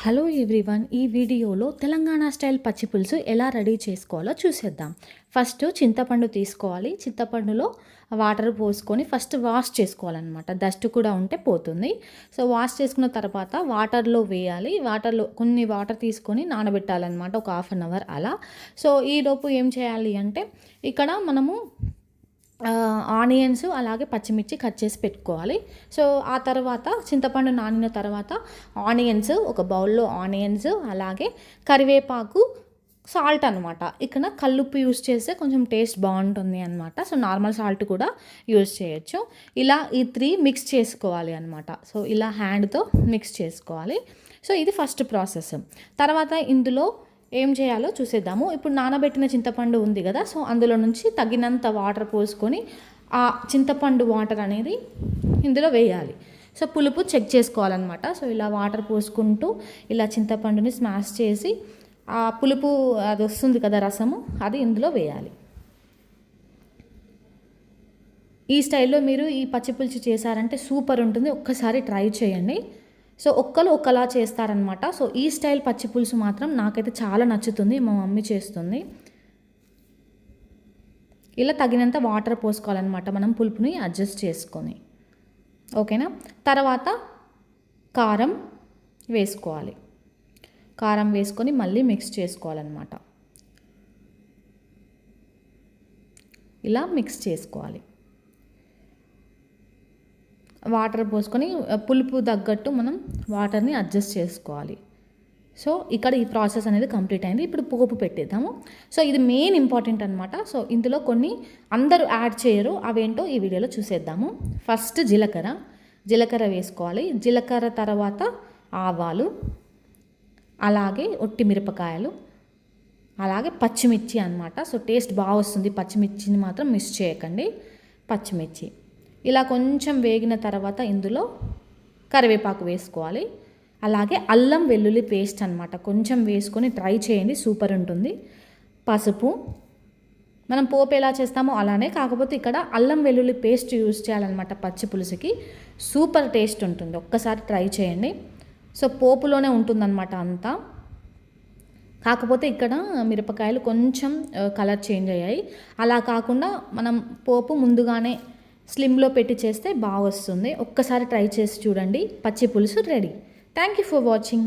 Hello everyone ఈ వీడియోలో Telangana style పచ్చి పులుసు ఎలా రెడీ చేసుకోవాలో చూసేద్దాం. ఫస్ట్ చింతపండు తీసుకోవాలి. చింతపండులో వాటర్ పోసుకొని ఫస్ట్ వాష్ చేసుకోవాలన్నమాట. డస్ట్ కూడా ఉంటే పోతుంది. సో వాష్ చేసుకున్న తర్వాత వాటర్లో వేయాలి. వాటర్లో కొన్ని వాటర్ తీసుకొని నానబెట్టాలన్నమాట. ఒక హాఫ్ అన్ అవర్ అలా. సో ఈలోపు ఏం చేయాలి అంటే ఇక్కడ మనము ఆనియన్స్ అలాగే పచ్చిమిర్చి కట్ చేసి పెట్టుకోవాలి. సో ఆ తర్వాత చింతపండు నానిన తర్వాత ఆనియన్స్ ఒక బౌల్లో ఆనియన్స్ అలాగే కరివేపాకు సాల్ట్ అనమాట ఇక్కడ కల్లుప్పు యూస్ చేస్తే కొంచెం టేస్ట్ బాగుంటుంది అనమాట సో నార్మల్ సాల్ట్ కూడా యూస్ చేయొచ్చు. ఇలా ఈ త్రీ మిక్స్ చేసుకోవాలి అనమాట సో ఇలా హ్యాండ్తో మిక్స్ చేసుకోవాలి. సో ఇది ఫస్ట్ ప్రాసెస్. తర్వాత ఇందులో ఏం చేయాలో చూసేద్దాము. ఇప్పుడు నానబెట్టిన చింతపండు ఉంది కదా సో అందులో నుంచి తగినంత వాటర్ పోసుకొని ఆ చింతపండు వాటర్ అనేది ఇందులో వేయాలి. సో పులుపు చెక్ చేసుకోవాలన్నమాట. సో ఇలా వాటర్ పోసుకుంటూ ఇలా చింతపండుని స్మాష్ చేసి ఆ పులుపు అది వస్తుంది కదా రసము అది ఇందులో వేయాలి. ఈ స్టైల్లో మీరు ఈ పచ్చిపులుసు చేశారంటే సూపర్ ఉంటుంది. ఒక్కసారి ట్రై చేయండి. సో ఒక్కరు ఒక్కలా చేస్తారనమాట సో ఈ స్టైల్ పచ్చి పులుసు మాత్రం నాకైతే చాలా నచ్చుతుంది మా మమ్మీ చేస్తుంది. ఇలా తగినంత వాటర్ పోసుకోవాలన్నమాట మనం పులుపుని అడ్జస్ట్ చేసుకొని. ఓకేనా? తర్వాత కారం వేసుకోవాలి. కారం వేసుకొని మళ్ళీ మిక్స్ చేసుకోవాలన్నమాట. ఇలా మిక్స్ చేసుకోవాలి. వాటర్ పోసుకొని పులుపు తగ్గట్టు మనం వాటర్ని అడ్జస్ట్ చేసుకోవాలి. సో ఇక్కడ ఈ ప్రాసెస్ అనేది కంప్లీట్ అయింది. ఇప్పుడు పోపు పెట్టేద్దాము. సో ఇది మెయిన్ ఇంపార్టెంట్ అనమాట సో ఇందులో కొన్ని అందరూ యాడ్ చేయరు. అవేంటో ఈ వీడియోలో చూసేద్దాము. ఫస్ట్ జీలకర్ర. జీలకర్ర వేసుకోవాలి. జీలకర్ర తర్వాత ఆవాలు. అలాగే ఒట్టి మిరపకాయలు. అలాగే పచ్చిమిర్చి అనమాట సో టేస్ట్ బాగా వస్తుంది. పచ్చిమిర్చిని మాత్రం మిస్ చేయకండి. పచ్చిమిర్చి. ఇలా కొంచెం వేగిన తర్వాత ఇందులో కరివేపాకు వేసుకోవాలి. అలాగే అల్లం వెల్లుల్లి పేస్ట్ అనమాట కొంచెం వేసుకొని ట్రై చేయండి సూపర్ ఉంటుంది. పసుపు. మనం పోపు ఎలా చేస్తామో అలానే కాకపోతే ఇక్కడ అల్లం వెల్లుల్లి పేస్ట్ యూజ్ చేయాలన్నమాట పచ్చి పులుసుకి. సూపర్ టేస్ట్ ఉంటుంది. ఒక్కసారి ట్రై చేయండి. సో పోపులోనే ఉంటుందన్నమాట అంతా. కాకపోతే ఇక్కడ మిరపకాయలు కొంచెం కలర్ చేంజ్ అయ్యాయి. అలా కాకుండా మనం పోపు ముందుగానే స్లిమ్లో పెట్టి చేస్తే బాగా వస్తుంది ఒక్కసారి ట్రై చేసి చూడండి. పచ్చి పులుసు ready. Thank you for watching